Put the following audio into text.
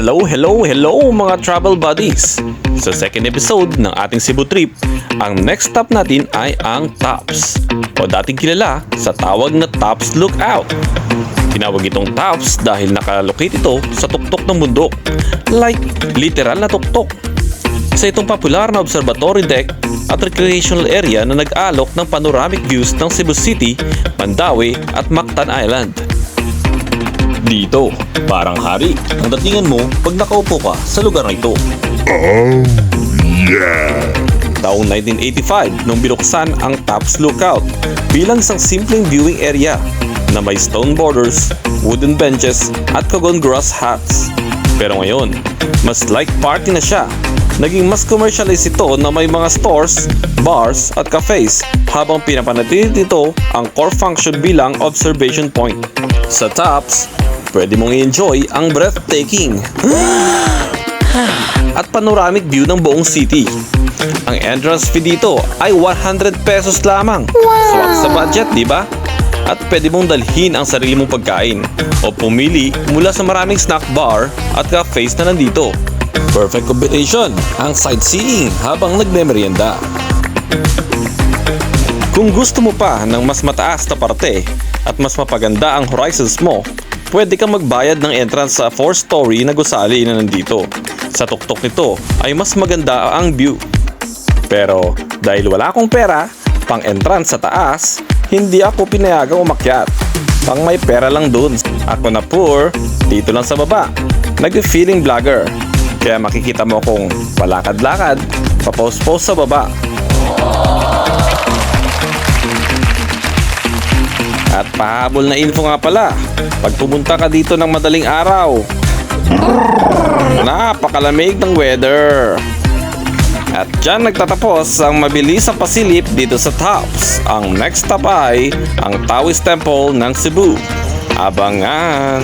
hello, hello, hello mga travel buddies! Sa second episode ng ating Cebu trip, ang next stop natin ay ang Tops o dating kilala sa tawag na Tops Lookout. Tinawag itong Tops dahil nakalocate ito sa tuktok ng bundok, like literal na tuktok. Isa itong popular na observatory deck at recreational area na nag-alok ng panoramic views ng Cebu City, Mandawi at Mactan Island. Dito, parang hari ang datingan mo pag nakaupo ka sa lugar na ito. Taong 1985 nung binuksan ang Tops Lookout bilang isang simpleng viewing area na may stone borders, wooden benches at cogon grass huts. Pero ngayon, mas like party na siya. Naging mas commercialize ito na may mga stores, bars at cafes habang pinapanatili nito ang core function bilang observation point. Sa Tops, pwede mong i-enjoy ang breathtaking at panoramic view ng buong city. Ang entrance fee dito ay 100 pesos lamang. Swak sa budget, di ba? At pwede mong dalhin ang sarili mong pagkain o pumili mula sa maraming snack bar at cafes na nandito. Perfect combination ang sightseeing habang nagmemeryenda. Kung gusto mo pa ng mas mataas na parte at mas mapaganda ang horizons mo, pwede kang magbayad ng entrance sa 4-story na gusali na nandito. Sa tuktok nito ay mas maganda ang view. Pero dahil wala akong pera, pang entrance sa taas, hindi ako pinayagang umakyat. Pang may pera lang dun. Ako na poor, dito lang sa baba. Nag-feeling vlogger. Kaya makikita mo akong palakad-lakad, papost-post sa baba. At pahabol na info nga pala, pag pumunta ka dito ng madaling araw, napakalamig ng weather. At dyan nagtatapos ang mabilis ang pasilip dito sa Tops. Ang next stop ay ang Taoist Temple ng Cebu. Abangan!